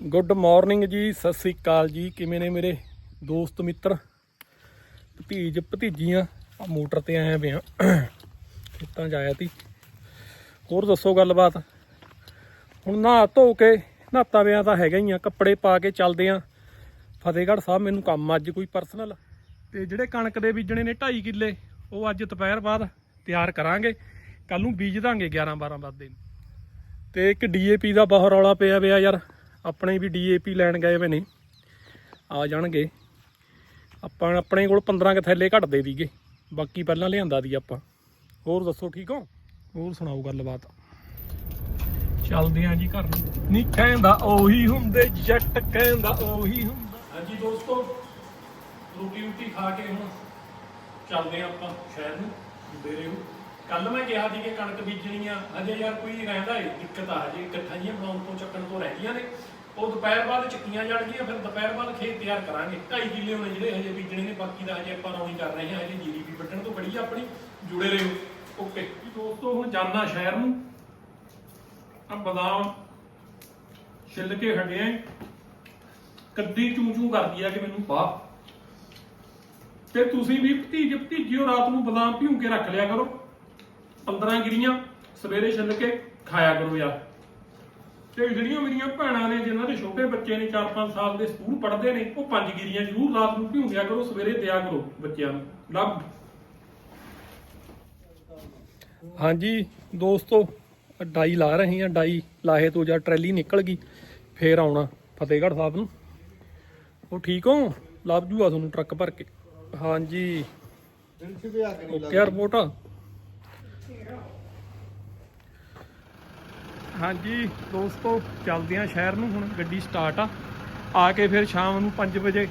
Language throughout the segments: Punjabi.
ਗੁੱਡ ਮਾਰਨਿੰਗ ਜੀ, ਸਤਿ ਸ੍ਰੀ ਅਕਾਲ ਜੀ। ਕਿਵੇਂ ਨੇ ਮੇਰੇ ਦੋਸਤ, ਮਿੱਤਰ? ਭਤੀਜ, ਭਤੀਜੀਆਂ ਆ ਮੋਟਰ ਤੇ ਆਏ ਪਿਆ ਆ। ਖੇਤਾਂ 'ਚ ਆਇਆ ਤੀ ਹੋਰ ਦੱਸੋ ਗੱਲਬਾਤ? ਹੁਣ ਨਹਾ ਧੋ ਕੇ, ਨਹਾਤਾ ਪਿਆ ਤਾਂ ਹੈਗਾ ਹੀ ਆ। ਕੱਪੜੇ ਪਾ ਕੇ ਚੱਲਦੇ ਆ। ਫਤਿਹਗੜ੍ਹ ਸਾਹਿਬ ਮੈਨੂੰ ਕੰਮ ਅੱਜ ਕੋਈ ਪਰਸਨਲ ਤੇ ਜਿਹੜੇ ਕਣਕ ਦੇ ਬੀਜਣੇ ਨੇ 2.5 ਕਿੱਲੇ, ਉਹ ਅੱਜ ਦੁਪਹਿਰ ਬਾਅਦ ਤਿਆਰ ਕਰਾਂਗੇ। ਕੱਲ ਨੂੰ ਬੀਜ ਦਾਂਗੇ 11 12 ਵਜੇ ਤੇ ਇੱਕ ਡੀਏਪੀ ਦਾ ਬਹੁਤ ਰੌਲਾ ਪਿਆ ਪਿਆ ਯਾਰ। ਆਪਣੇ ਵੀ ਡੀਏਪੀ ਲੈਣ ਗਏ ਹੋਏ ਨੇ, ਆ ਜਾਣਗੇ। ਆਪਾਂ ਆਪਣੇ ਕੋਲ 15 ਕੁ ਥੈਲੇ ਘੱਟ ਦੇ ਦੀਗੇ ਬਾਕੀ ਪਹਿਲਾਂ ਲਿਆਂਦਾ ਦੀ ਆਪਾਂ। ਹੋਰ ਦੱਸੋ, ਠੀਕ ਹੋ? ਹੋਰ ਸੁਣਾਓ ਗੱਲਬਾਤ? ਚੱਲਦੇ ਆਂ ਜੀ ਘਰ। ਨੂੰ ਨਹੀਂ, ਕਹਿੰਦਾ ਉਹੀ ਹੁੰਦੇ, ਜੱਟ ਕਹਿੰਦਾ ਉਹੀ ਹੁੰਦਾ। ਹਾਂਜੀ ਦੋਸਤੋ, ਰੋਟੀ ਰੋਟੀ ਖਾ ਕੇ ਹੁਣ ਚੱਲਦੇ ਆਂ ਆਪਾਂ ਸ਼ਹਿਰ ਨੂੰ, ਡੇਰੇ ਨੂੰ। ਕੱਲ ਮੈਂ ਕਿਹਾ ਸੀ ਕਿ ਕਣਕ ਬੀਜਣੀ ਆ, ਹਜੇ ਯਾਰ ਕੋਈ ਰਹਿੰਦਾ ਏ, ਦਿੱਕਤ ਆ ਹਜੇ। ਇਕੱਠਾ ਜੀਆਂ ਬਣਾਉਣ ਤੋਂ, ਚੱਕਣ ਤੋਂ ਰਹਿ ਗਈਆਂ ਨੇ। ਉਹ ਦੁਪਹਿਰ ਬਾਅਦ ਚੱਕੀਆਂ ਜਾਣਗੀਆਂ ਫਿਰ ਦੁਪਹਿਰ ਬਾਅਦ ਖੇਤ ਤਿਆਰ ਕਰਾਂਗੇ। 2.5 ਕਿੱਲੇ ਹੋਣੇ ਜਿਹੜੇ ਹਜੇ ਬੀਜਣੇ ਨੇ, ਬਾਕੀ ਦਾ ਹਜੇ ਆਪਾਂ ਰੌਣੀ ਕਰ ਰਹੇ ਹਾਂ, ਹਜੇ ਜੀਰੀ ਵੀ ਵੱਢਣ ਤੋਂ ਬੜੀ ਆਪਣੀ, ਜੁੜੇ ਰਹੋ। ਓਕੇ। ਦੋਸਤੋ, ਹੁਣ ਜਾਣਾ ਸ਼ਹਿਰ ਨੂੰ। ਆ ਬਦਾਮ ਛਿੱਲ ਕੇ ਹਟਿਆ ਕੱਦੀ ਚੂ ਚੂ ਕਰਦੀ ਆ ਕਿ ਮੈਨੂੰ ਪਾ। ਤੇ ਤੁਸੀਂ ਵੀ ਭਤੀਜ ਭਤੀਜਿਓ, ਰਾਤ ਨੂੰ ਬਦਾਮ ਭਿਉਂ ਕੇ ਰੱਖ ਲਿਆ ਕਰੋ। 15 ਗਿਰੀਆਂ ਸਵੇਰੇ ਛਿੱਲ ਕੇ ਖਾਇਆ ਕਰੋ ਯਾਰ। ਤੇ ਜਿਹੜੀਆਂ ਮੇਰੀਆਂ ਭੈਣਾਂ ਨੇ ਜਿਨ੍ਹਾਂ ਦੇ ਛੋਟੇ ਬੱਚੇ ਨੇ 4-5 ਸਾਲ ਦੇ ਸਕੂਲ ਪੜ੍ਹਦੇ ਨੇ ਉਹ ਪੰਜ ਗਿਰੀਆਂ ਜ਼ਰੂਰ ਰਾਤ ਨੂੰ ਭਿਉਂ ਦਿਆ ਕਰੋ ਸਵੇਰੇ ਦਿਆ ਕਰੋ ਬੱਚਿਆਂ ਨੂੰ। ਲੱਭ ਹਾਂਜੀ ਦੋਸਤੋ ਡਾਈ ਲਾ ਰਹੇ ਹਾਂ ਡਾਈ ਲਾਹੇ ਤੋਂ ਜਾਂ ਟਰੈਲੀ ਨਿਕਲ ਗਈ ਫੇਰ ਆਉਣਾ ਫਤਿਹਗੜ੍ਹ ਸਾਹਿਬ ਨੂੰ। ਉਹ ਠੀਕ ਹੋ? ਲੱਭ ਜੂਆ ਤੁਹਾਨੂੰ ਟਰੱਕ ਭਰ ਕੇ। ਹਾਂਜੀ। Okay report. ਹਾਂਜੀ ਦੋਸਤੋ ਚੱਲਦੇ ਆ ਸ਼ਹਿਰ ਨੂੰ ਹੁਣ ਗੱਡੀ ਸਟਾਰਟ ਆ। ਆ ਕੇ ਫਿਰ ਸ਼ਾਮ ਨੂੰ 5 ਵਜੇ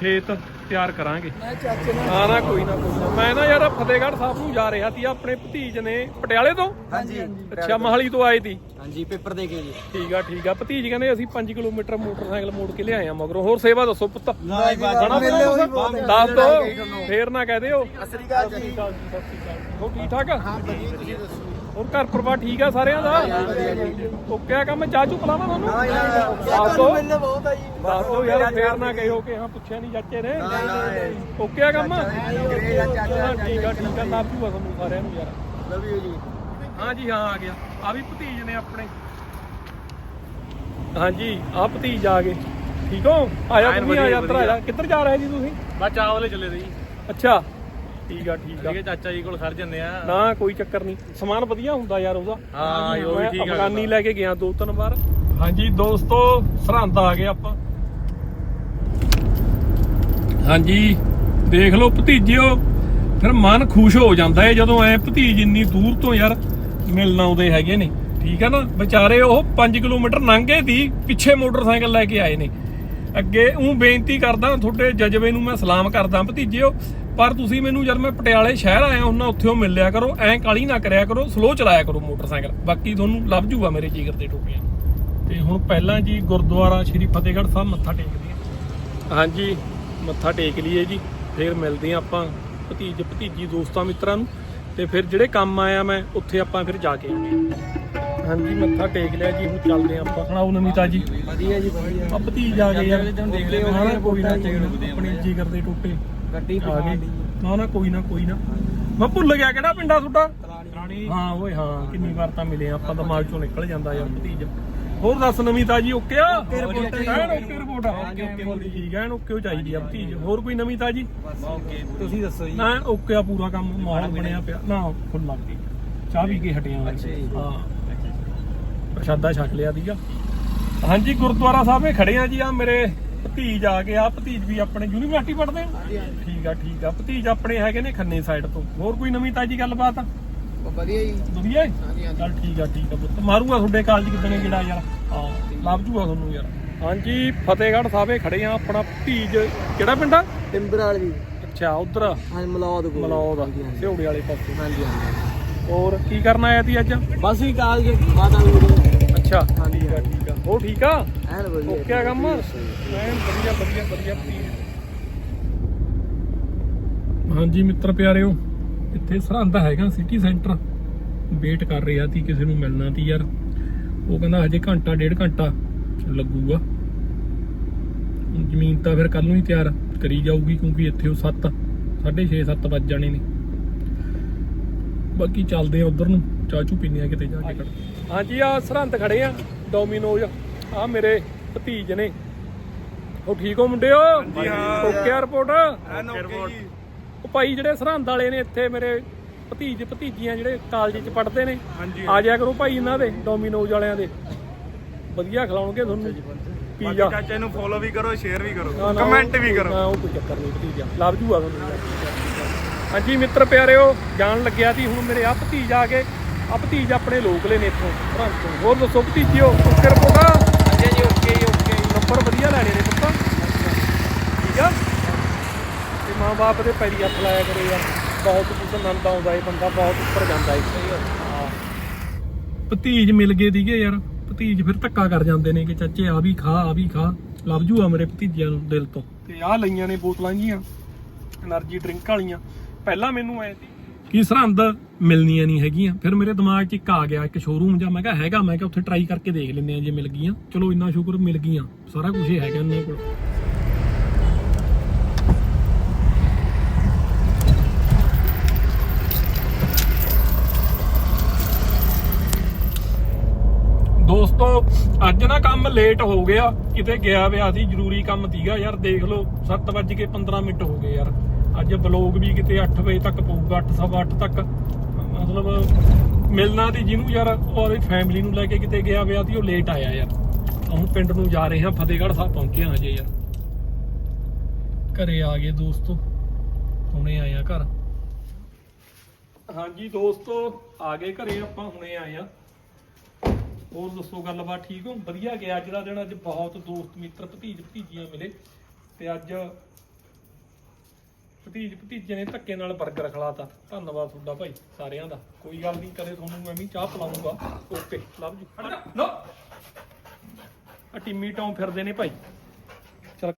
ਖੇਤ ਤਿਆਰ ਕਰਾਂਗੇ। ਮੈਂ ਚਾਚੇ ਨਾਲ ਆ ਨਾ ਕੋਈ ਨਾ ਕੋਈ ਨਾ। ਮੈਂ ਨਾ ਯਾਰ ਫਤਿਹਗੜ੍ਹ ਸਾਹਿਬ ਨੂੰ ਜਾ ਰਿਹਾ ਸੀ ਆਪਣੇ ਭਤੀਜ ਨੇ ਪਟਿਆਲੇ ਤੋਂ? ਹਾਂਜੀ ਅੱਛਾ ਮਹਾਲੀ ਤੋਂ ਆਏ ਸੀ। ਹਾਂਜੀ ਪੇਪਰ ਦੇ ਕੇ ਜੀ। ਠੀਕ ਆ ਠੀਕ ਆ। ਭਤੀਜ ਕਹਿੰਦੇ ਅਸੀਂ 5 ਕਿਲੋਮੀਟਰ ਮੋਟਰਸਾਈਕਲ ਮੋੜ ਕੇ ਲਿਆਏ ਆ ਮਗਰੋਂ। ਹੋਰ ਸੇਵਾ ਦੱਸੋ ਪੁੱਤ। ਨਾ ਜੀ ਖਾਣਾ ਮੇਲੇ ਹੋਈ ਪੀਣਾ ਬਹੁਤ। ਦੱਸ ਦੋ। ਫੇਰ ਨਾ ਕਹਿ ਦਿਓ। ਅਸਰੀ ਗੱਲ ਜੀ। ਸਤਿ ਸ਼੍ਰੀ ਅਕਾਲ। ਹੋਰ ਠੀਕ ਠਾਕ? ਹਾਂ ਵਧੀਆ ਤੁਸੀਂ ਦੱਸੋ। ਹੋਰ ਘਰ ਪਰਿਵਾਰ ਠੀਕ ਆ ਸਾਰਿਆਂ ਦਾ? ਓਕੇ ਆ ਕੰਮ ਚਾਚੂ ਪਲਾਵਾ ਤੁਹਾਨੂੰ? ਹਾਂ ਦੱਸ। ਮੇਲੇ ਬਹੁਤ ਆ ਜੀ। ਦੱਸ ਯਾਰ ਫੇਰ ਨਾ ਕਹੋ ਕਿ ਹਾਂ ਪੁੱਛਿਆ ਨਹੀਂ ਚਾਚੇ ਨੇ। ਓਕੇ ਆ ਕੰਮ? ਹਾਂ, ਠੀਕ ਆ ਠੀਕ ਆ ਲਾਪੂ ਆ ਤੁਹਾਨੂੰ ਸਾਰਿਆਂ ਨੂੰ ਯਾਰ। ਲਵ ਯੂ ਜੀ। ਹਾਂ ਜੀ ਹਾਂ ਆ ਗਿਆ। ਆ ਵੀ ਭਤੀਜ ਨੇ ਆਪਣੇ। ਹਾਂਜੀ ਆ ਭਤੀਜ ਆ ਗਏ। ਠੀਕ ਹੋ? ਆਇਆ ਤੁਸੀਂ ਆ ਯਾਤਰਾ ਆ। ਕਿੱਧਰ ਜਾ ਰਹੇ ਜੀ ਤੁਸੀਂ? ਬਸ ਚਾਵਲੇ ਚੱਲੇ ਦੇ ਜੀ। ਅੱਛਾ। ਠੀਕ ਆ ਠੀਕ ਆ। ਠੀਕ ਚਾਚਾ ਜੀ ਕੋਲ ਖੜ ਜੰਨੇ ਆ। ਨਾ ਕੋਈ ਚੱਕਰ ਨਹੀਂ। ਸਮਾਨ ਵਧੀਆ ਹੁੰਦਾ ਯਾਰ ਉਹਦਾ। ਹਾਂ, ਉਹ ਵੀ ਠੀਕ ਆ ਅਫਗਾਨੀ ਲੈ ਕੇ ਗਿਆ ਦੋ ਤਿੰਨ ਵਾਰ। ਹਾਂਜੀ ਦੋਸਤੋ ਸਰਹੰਦ ਆ ਗਏ ਆਪਾਂ। ਹਾਂਜੀ ਦੇਖ ਲਓ ਭਤੀਜਿਓ ਫਿਰ ਮਨ ਖੁਸ਼ ਹੋ ਜਾਂਦਾ ਹੈ ਜਦੋਂ ਐ ਭਤੀਜ ਇੰਨੀ ਦੂਰ ਤੋਂ ਯਾਰ ਮਿਲਣ ਆਉਂਦੇ ਹੈਗੇ ਨੇ। ਠੀਕ ਹੈ ਨਾ? ਵਿਚਾਰੇ ਉਹ 5 ਕਿਲੋਮੀਟਰ ਲੰਘੇ ਦੀ ਪਿੱਛੇ ਮੋਟਰਸਾਈਕਲ ਲੈ ਕੇ ਆਏ ਨੇ। ਅੱਗੇ ਉਹ ਬੇਨਤੀ ਕਰਦਾ ਤੁਹਾਡੇ ਜਜ਼ਬੇ ਨੂੰ ਮੈਂ ਸਲਾਮ ਕਰਦਾ ਭਤੀਜਿਓ। ਪਰ ਤੁਸੀਂ ਮੈਨੂੰ ਜਦ ਮੈਂ ਪਟਿਆਲੇ ਸ਼ਹਿਰ ਆਇਆ ਉਹਨਾਂ ਉੱਥੋਂ ਮਿਲ ਲਿਆ ਕਰੋ ਐਂ ਕਾਲੀ ਨਾ ਕਰਿਆ ਕਰੋ ਸਲੋ ਚਲਾਇਆ ਕਰੋ ਮੋਟਰਸਾਈਕਲ। ਬਾਕੀ ਤੁਹਾਨੂੰ ਲੱਭ ਜੂਗਾ ਮੇਰੇ ਜਿਗਰ ਦੇ ਟੋਪੀਆਂ। ਤੇ ਹੁਣ ਪਹਿਲਾਂ ਜੀ ਗੁਰਦੁਆਰਾ ਸ਼੍ਰੀ ਫਤਿਹਗੜ੍ਹ ਸਾਹਿਬ ਮੱਥਾ ਟੇਕਦੇ ਹਾਂ ਹਾਂਜੀ ਮੱਥਾ ਟੇਕ ਲਈਏ ਜੀ। ਫਿਰ ਮਿਲਦੇ ਹਾਂ ਆਪਾਂ ਭਤੀਜ ਭਤੀਜੀ ਦੋਸਤਾਂ ਮਿੱਤਰਾਂ ਨੂੰ। ਤੇ ਫਿਰ ਜਿਹੜੇ ਕੰਮ ਆਇਆ ਮੈਂ ਉੱਥੇ ਆਪਾਂ ਫਿਰ ਜਾ ਕੇ ਆਉਂਦੇ ਹਾਂਜੀ ਮੱਥਾ ਟੇਕ ਲਿਆ ਜੀ ਹੁਣ ਚੱਲਦੇ ਹਾਂ ਆਪਾਂ। ਸੁਣਾਓ ਨਮਿਤਾ ਜੀ। ਵਧੀਆ ਜੀ ਵਧੀਆ। ਆ ਭਤੀਜ ਆ ਗਏ ਯਾਰ। ਦੇਖ ਲਿਓ ਕੋਈ ਨਾ ਆਪਣੀ ਜਿਗਰ ਦੇ ਟੋਟੇ ਗੱਡੀ ਆ ਗਏ ਨਾ ਨਾ ਕੋਈ ਨਾ ਕੋਈ ਨਾ। ਮੈਂ ਭੁੱਲ ਗਿਆ ਕਿਹੜਾ ਪਿੰਡਾ ਤੁਹਾਡਾ? ਰਾਣੀ ਹਾਂ ਓਏ ਹਾਂ ਕਿੰਨੀ ਵਾਰ ਤਾਂ ਮਿਲੇ ਆਪਾਂ ਦਿਮਾਗ ਚੋਂ ਨਿਕਲ ਜਾਂਦਾ ਯਾਰ ਭਤੀਜ। ਹੋਰ ਦੱਸ ਨਵੀਂ ਤਾਜੀ ਓਕੇ ਆ? ਓਕੇ ਰਿਪੋਰਟ ਓਕੇ ਰਿਪੋਰਟ ਆ। ਓਕੇ ਓਕੇ ਠੀਕ ਐ ਓਕੇ ਹੋ ਚਾਹੀਦੀ ਆ ਭਤੀਜ। ਹੋਰ ਕੋਈ ਨਵੀਂ ਤਾਜੀ? ਓਕੇ ਤੁਸੀਂ ਦੱਸੋ ਜੀ। ਨਾ ਓਕੇ ਆ ਪੂਰਾ ਕੰਮ ਮਾਹੌਲ ਬਣਿਆ ਪਿਆ। ਨਾ ਫੁੱਲ ਲੱਗਦੀ ਚਾਹ ਵੀ ਕੇ ਹਟਿਆ। ਹਾਂ। ਪ੍ਰਸ਼ਾਦਾ ਛਕ ਲਿਆ ਦੀਗਾ ਹਾਂਜੀ ਗੁਰਦੁਆਰਾ ਸਾਹਿਬ ਖੜੇ ਆ ਜੀ ਆ ਮੇਰੇ ਭਤੀਜ ਆ ਗਏ ਆ ਭਤੀਜ ਵੀ ਆਪਣੇ ਯੂਨੀਵਰਸਿਟੀ ਪੜ੍ਹਦੇ ਆ? ਠੀਕ ਆ ਠੀਕ ਆ। ਭਤੀਜ ਆਪਣੇ ਹੈਗੇ ਨੇ ਖੰਨੇ ਸਾਈਡ ਤੋਂ। ਹੋਰ ਕੋਈ ਨਵੀਂ ਤਾਜੀ ਗੱਲਬਾਤ? ਆ ਵਧੀਆ ਜੀ। ਵਧੀਆ? ਹਾਂਜੀ, ਹਾਂਜੀ। ਚੱਲ ਠੀਕ ਆ ਠੀਕ ਆ ਪੁੱਤ। ਮਾਰੂਗਾ ਤੁਹਾਡੇ ਕਾਲਜ ਕਿਦਣੇ ਜਿਹੜਾ ਯਾਰ? ਹਾਂ ਲੱਭ ਜੂਗਾ ਤੁਹਾਨੂੰ ਯਾਰ। ਹਾਂਜੀ ਫਤਿਹਗੜ੍ਹ ਸਾਹਿਬੇ ਖੜੇ ਆ ਆਪਣਾ ਭਤੀਜ। ਕਿਹੜਾ ਪਿੰਡ ਆ? ਟਿੰਬਰਾਲ ਜੀ। ਅੱਛਾ ਉਧਰ। ਹਾਂ ਮਲੌਦ ਕੋਲ। ਮਲੌਦ ਸਿਉੜੀ ਵਾਲੇ ਪਾਸੇ। ਹਾਂਜੀ ਹਾਂਜੀ। ਹੋਰ ਕੀ ਕਰਨ ਆਇਆ ਸੀ ਅੱਜ? ਬਸ ਵੀ ਕਾਲ ਜੀ ਮਾਤਾ ਵੀ ਅੱਛਾ ਹਾਂਜੀ, ਠੀਕ ਆ ਠੀਕ ਆ। ਹੋ ਠੀਕ ਆ? ਐਨ ਵਧੀਆ ਓਕੇ ਆ ਕੰਮ। ਐਨ ਵਧੀਆ ਵਧੀਆ ਵਧੀਆ ਭਤੀਜ ਹਾਂਜੀ ਮਿੱਤਰ ਪਿਆਰਿਓ ਇੱਥੇ ਸਰਹੰਦ ਹੈਗਾ ਸਿਟੀ ਸੈਂਟਰ ਵੇਟ ਕਰ ਰਿਹਾ ਸੀ ਕਿਸੇ ਨੂੰ ਮਿਲਣਾ ਸੀ ਯਾਰ। ਉਹ ਕਹਿੰਦਾ ਹਜੇ ਘੰਟਾ ਡੇਢ ਘੰਟਾ ਲੱਗੂਗਾ। ਜ਼ਮੀਨ ਤਾਂ ਫਿਰ ਕੱਲ ਨੂੰ ਹੀ ਤਿਆਰ ਕਰੀ ਜਾਊਗੀ ਕਿਉਂਕਿ ਇੱਥੇ ਉਹ 7 6:30 7 ਵੱਜ ਜਾਣੇ ਨੇ। ਬਾਕੀ ਚੱਲਦੇ ਆ ਉਧਰ ਨੂੰ। ਚਾਚੂ ਪੀਨੇ ਆ ਕਿਤੇ ਜਾ ਕੇ ਹਾਂਜੀ। ਆ ਸਰਹੰਦ ਖੜੇ ਆ ਡੋਮੀਨੋਜ਼। ਆ ਮੇਰੇ ਭਤੀਜ ਨੇ। ਉਹ ਠੀਕ ਹੋ ਮੁੰਡਿਓ? ਹਾਂਜੀ, ਹਾਂ। ਓਕੇ ਆ ਰਿਪੋਰਟ ਐਨ ਓਕੇ ਜੀ। ਉਹ ਭਾਈ ਜਿਹੜੇ ਸਰਹੰਦ ਵਾਲੇ ਨੇ ਇੱਥੇ ਮੇਰੇ ਭਤੀਜ ਭਤੀਜੀਆਂ ਜਿਹੜੇ ਕਾਲਜ ਚ ਪੜ੍ਹਦੇ ਨੇ ਹਾਂਜੀ ਆ ਜਾਇਆ ਕਰੋ ਭਾਈ ਇਹਨਾਂ ਦੇ ਡੋਮੀਨੋਜ਼ ਵਾਲਿਆਂ ਦੇ। ਵਧੀਆ ਖਿਲਾਉਣਗੇ ਤੁਹਾਨੂੰ ਪੀਜ਼ਾ ਚਾਚੇ ਨੂੰ ਫੋਲੋ ਵੀ ਕਰੋ ਸ਼ੇਅਰ ਵੀ ਕਰੋ। ਕਮੈਂਟ ਵੀ ਕਰੋ। ਨਾ ਉਹ ਕੋਈ ਚੱਕਰ ਨਹੀਂ ਭਤੀਜਾ। ਲੱਭ ਜੂਗਾ ਤੁਹਾਨੂੰ। ਹਾਂਜੀ ਮਿੱਤਰ ਪਿਆਰਿਓ ਜਾਣ ਲੱਗਿਆ ਸੀ ਹੁਣ ਮੇਰੇ ਆ ਭਤੀਜ ਆ ਗਏ। ਆ ਭਤੀਜ ਆਪਣੇ ਲੋਕਲੇ ਨੇ ਇੱਥੋਂ ਤੋਂ ਹੋਰ ਦੱਸੋ ਭਤੀਜਿਓ ਓਕੇ ਰਿਪੋਰਟਾ ਹਾਂਜੀ ਜੀ ਓਕੇ ਓਕੇ ਨੰਬਰ ਵਧੀਆ ਲੈਣੇ ਨੇ ਠੀਕ ਆ? ਤੇ ਮਾਂ ਬਾਪ ਦੇ ਪੈਰੀ ਹੱਥ ਲਾਇਆ ਕਰੇ ਯਾਰ। ਬਹੁਤ ਕੁਝ ਆਨੰਦ ਆਉਂਦਾ ਏ ਬੰਦਾ ਬਹੁਤ ਉੱਪਰ ਜਾਂਦਾ ਏ ਭਤੀਜ ਮਿਲ ਗਏ ਦੀਗੇ ਯਾਰ। ਭਤੀਜ ਫਿਰ ਧੱਕਾ ਕਰ ਜਾਂਦੇ ਨੇ ਕਿ ਚਾਚੇ ਆ ਵੀ ਖਾ ਆ ਵੀ ਖਾ। ਲੱਭ ਜੂ ਆ ਮੇਰੇ ਭਤੀਜਿਆਂ ਨੂੰ ਦਿਲ ਤੋਂ। ਤੇ ਆ ਲਈਆਂ ਨੇ ਬੋਤਲਾਂ ਜੀਆਂ એનર્ਜੀ ਡਰਿੰਕ ਵਾਲੀਆਂ। ਪਹਿਲਾਂ ਮੈਨੂੰ ਐ ਸੀ। ਕਿ ਸਰਹੰਦ ਮਿਲਣੀਆਂ ਨਹੀਂ ਹੈਗੀਆਂ। ਫਿਰ ਮੇਰੇ ਦਿਮਾਗ 'ਚ ਇੱਕ ਆ ਗਿਆ ਇੱਕ ਸ਼ੋਰੂਮ ਜਾਂ ਮੈਂ ਕਿਹਾ ਹੈਗਾ ਮੈਂ ਕਿਹਾ ਉੱਥੇ ਟਰਾਈ ਕਰਕੇ ਦੇਖ ਲੈਂਦੇ ਆ ਜੇ ਮਿਲ ਗਈਆਂ। ਚਲੋ ਇੰਨਾ ਸ਼ੁਕਰ ਮਿਲ ਗਈਆਂ। ਸਾਰਾ ਕੁਝ ਹੈਗਾ ਇਹਨਾਂ ਕੋਲ। ਦੋਸਤੋ ਅੱਜ ਨਾ ਕੰਮ ਲੇਟ ਹੋ ਗਿਆ, ਕਿਤੇ ਗਿਆ ਵਿਆ ਸੀ, ਜ਼ਰੂਰੀ ਕੰਮ ਸੀਗਾ ਯਾਰ, ਦੇਖ ਲਓ 7:15 ਮਿੰਟ ਹੋ ਗਏ ਯਾਰ। ਅੱਜ ਬਲੌਗ ਵੀ ਕਿਤੇ 8 ਵਜੇ ਤੱਕ ਪਊਗਾ 8:30 ਤੱਕ। ਮਤਲਬ ਮਿਲਣਾ ਦੀ ਜਿਹਨੂੰ ਯਾਰ, ਉਹ ਫੈਮਿਲੀ ਨੂੰ ਲੈ ਕੇ ਕਿਤੇ ਗਿਆ ਵਿਆ ਸੀ, ਉਹ ਲੇਟ ਆਇਆ ਯਾਰ। ਹੁਣ ਪਿੰਡ ਨੂੰ ਜਾ ਰਹੇ ਹਾਂ, ਫਤਿਹਗੜ੍ਹ ਸਾਹਿਬ ਪਹੁੰਚੇ ਹਾਂ ਅਜੇ ਯਾਰ। ਘਰੇ ਆ ਗਏ ਦੋਸਤੋ, ਹੁਣੇ ਆਏ ਆ ਘਰ। ਹਾਂਜੀ ਦੋਸਤੋ, ਆ ਗਏ ਘਰੇ ਆਪਾਂ, ਹੁਣੇ ਆਏ ਆ ਹੋਰ ਦੱਸੋ ਗੱਲਬਾਤ ਠੀਕ ਹੋ? ਵਧੀਆ ਗਿਆ ਅੱਜ ਦਾ ਦਿਨ ਅੱਜ ਬਹੁਤ ਦੋਸਤ ਮਿੱਤਰ ਭਤੀਜ ਭਤੀਜੀਆਂ ਮਿਲੇ। ਤੇ ਅੱਜ ਭਤੀਜ ਭਤੀਜੇ ਨੇ ਧੱਕੇ ਨਾਲ 버ਗਰ ਖਿਲਾਤਾ। ਧੰਨਵਾਦ ਤੁਹਾਡਾ ਭਾਈ ਸਾਰਿਆਂ ਦਾ। ਕੋਈ ਗੱਲ ਨਹੀਂ ਕਦੇ ਤੁਹਾਨੂੰ ਮੈਂ ਵੀ ਚਾਹ ਪਿਲਾਉਂਗਾ ਓਕੇ ਲਵ ਯੂ। ਨੋ ਆ ਟਿੰਮੀ ਟੌਂ ਫਿਰਦੇ ਨੇ ਭਾਈ।